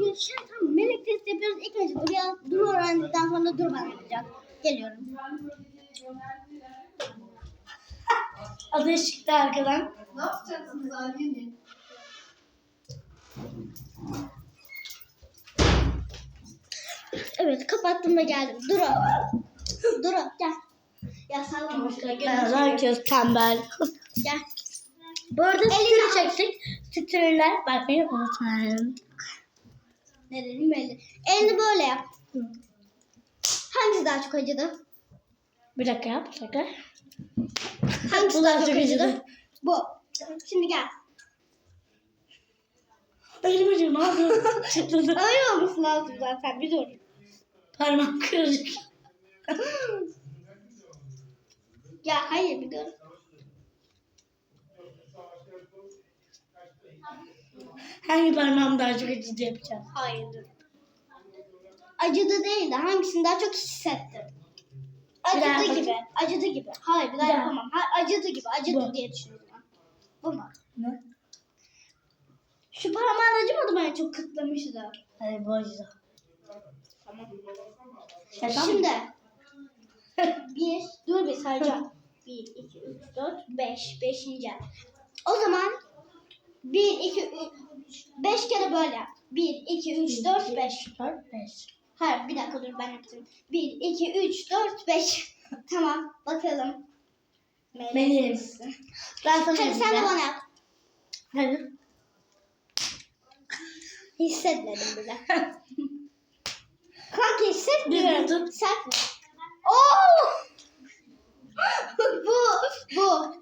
bugün şey tamam melek test yapıyoruz. İlk önce Duru'ya Duru öğrendikten sonra Duru bana yapacak. Geliyorum. Ateş çıktı arkadan. Ne yapacaksınız Aliye'nin? Evet kapattım ve geldim. Duru. Duru gel. Ya sallama. Evet, herkes tembel. Gel. Bu arada al. çektik. Sütünler bakmayı unutmayın. Ne dedim belli. Elini böyle yap. Hangisi daha çok acıdı? Bir dakika yap. Bir dakika. Hangisi daha çok acıdı? Bu. Şimdi gel. Elim acıyor. Ne yapıyorsun? Çıtladı. Öyle olması lazım zaten. Bir dur. Parmağım kırık. Ya hayır bir dur. Hangi parmağım daha çok acıdı yapacağız? Hayır dur. Acıdı değil de hangisini daha çok hissettin? Daha Acıdı yapayım. gibi. Acıdı gibi. Hayır bir daha daha. yapamam. Ha, acıdı gibi. Acıdı Bu. diye düşünüyorum. Bu mu? Ne? Şu parmağın acımadı mı? Çok kıtlamıştı. Hayır bu acıdı. Tamam. Şaka? Şimdi. bir, dur bir sayacağım. Bir, iki, üç, dört, beş. Beşinci. O zaman bir, iki, üç, beş kere böyle yap. Bir, iki, üç, dört, beş. 4, 5. Hayır bir dakika dur ben yaptım. Bir, iki, üç, dört, beş. tamam bakalım. Benim. Ben sana Hadi sen de bana yap. Hadi. Hissetmedim bile. Kanka hissetmiyorum. Mi? Oo! bu, bu.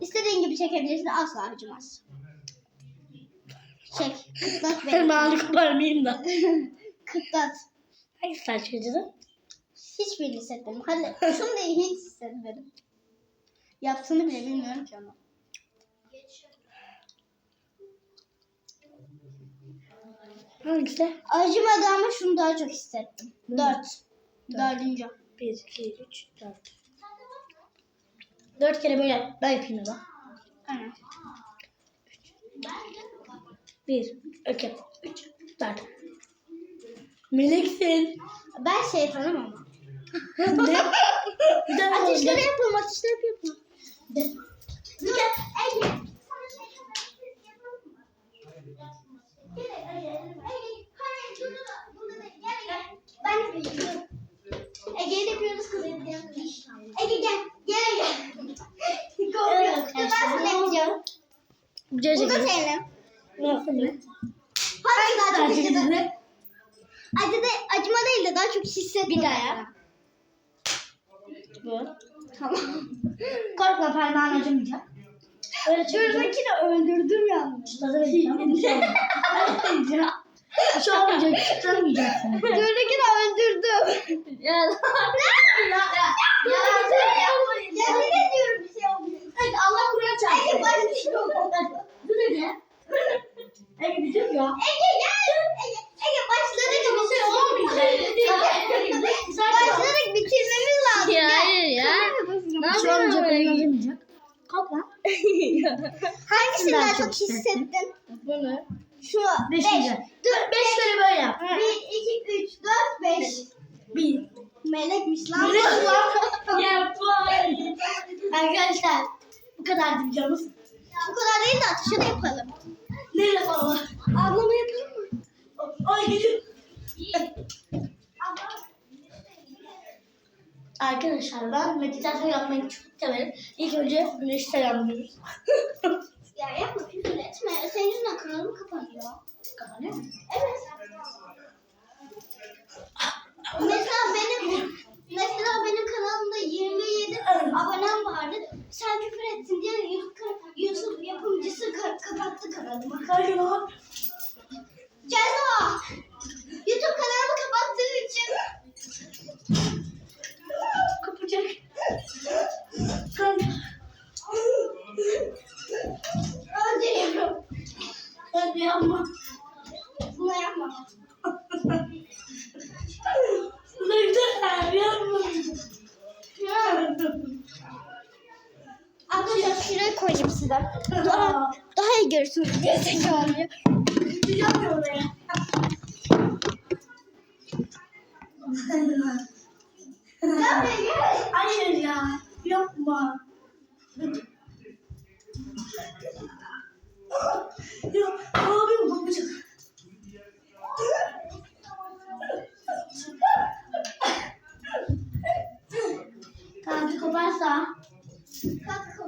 İstediğin gibi çekebilirsin asla acımaz. Çek. Kıtlat beni. Parmağını koparmayayım da. Kıtlat. Hangisi daha çok acıdı? Hiçbirini hissetmedim. Hadi şunu da hiç hissetmedim. Yaptığını bile bilmiyorum ki onu. Hangisi? Acımadı ama şunu daha çok hissettim. Dört. Dördüncü. 1, 2, 3, 4. 4 kere böyle. Ben yapayım zaman. Aynen. 1, 2, 3, 4. Meleksin. Ben şeytanım ama. ne? Bir Ateşleri yapalım, ateşleri yapalım. Dur, Ege. Ben yapayım. Ege'yi de yapıyoruz kız Ege gel. Ege gel. Gel Ege. Korkuyorum. Evet, Ben sana yapacağım. Daha Bu da çekelim. senin. Hangisi daha çok acıdı? acıdı? Acıma değil de daha çok hissettim. Bir daha yap. Bu. Tamam. Korkma parmağın acımayacak. Öyle çekeceğim. Şuradakini öldürdüm yalnız. Çıtladı beni tamam mı? Bir şey olmayacak. Şey olmayacak. Çıtlamayacak seni. Şuradakini öldürdüm. Ya. Yemin ediyorum bir şey olmuyor. Allah Kur'an Ege başlıyor. Dur Ege. Ege bir dur ya. Ege gel. Ege, Ege başladık bir şey olmayacak. Başladık bitirmemiz lazım. Ya, hayır ya. Bir şey olmayacak. Öyle acımayacak. Korkma. Hangisini daha çok hissettin? Bunu. Şu. Beş. Beşinci. Dur. Beş kere böyle yap. Bir, iki, üç, dört, beş. Bir. Melekmiş lan. Melek lan. Arkadaşlar bu kadar videomuz. Bu kadar değil de ateşe de yapalım. Ne yapalım? Ablama yapalım mı? Ay. Arkadaşlar ben meditasyon yapmayı çok severim. İlk önce güneşi selamlıyoruz. Ya yapma küfür etme. Senin yüzünden kanalım kapanıyor. Kapanıyor mu? Evet. Mesela benim mesela benim kanalımda 27 abonem vardı. Sen küfür ettin diye YouTube, YouTube yapımcısı ka- Hayır lan. Ceza! YouTube kanalımı kapattığı için Kapacak. Öldürüyorum. Hadi yapma. Bunu yapma. Lütfen yapma. Arkadaşlar şuraya koyayım size. görürsünüz. Gerizekalı. Biliyorum oraya. Hayır ya. Yapma. ya abim babacık. Kahve koparsa. Kalk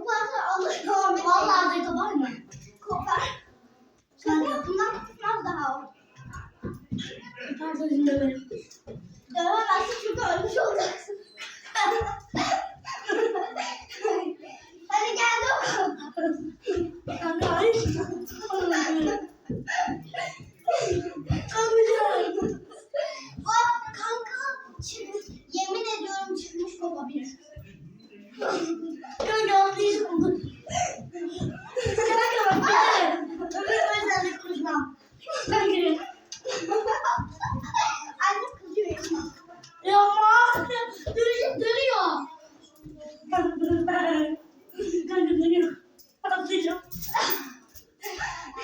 等会把事情搞清楚再说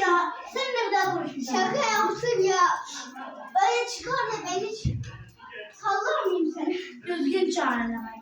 Ya seninle bir daha konuşmayacağım. Şaka yaptın ya. Böyle çıkar da beni sallar mıyım seni? Düzgün çağırın hemen.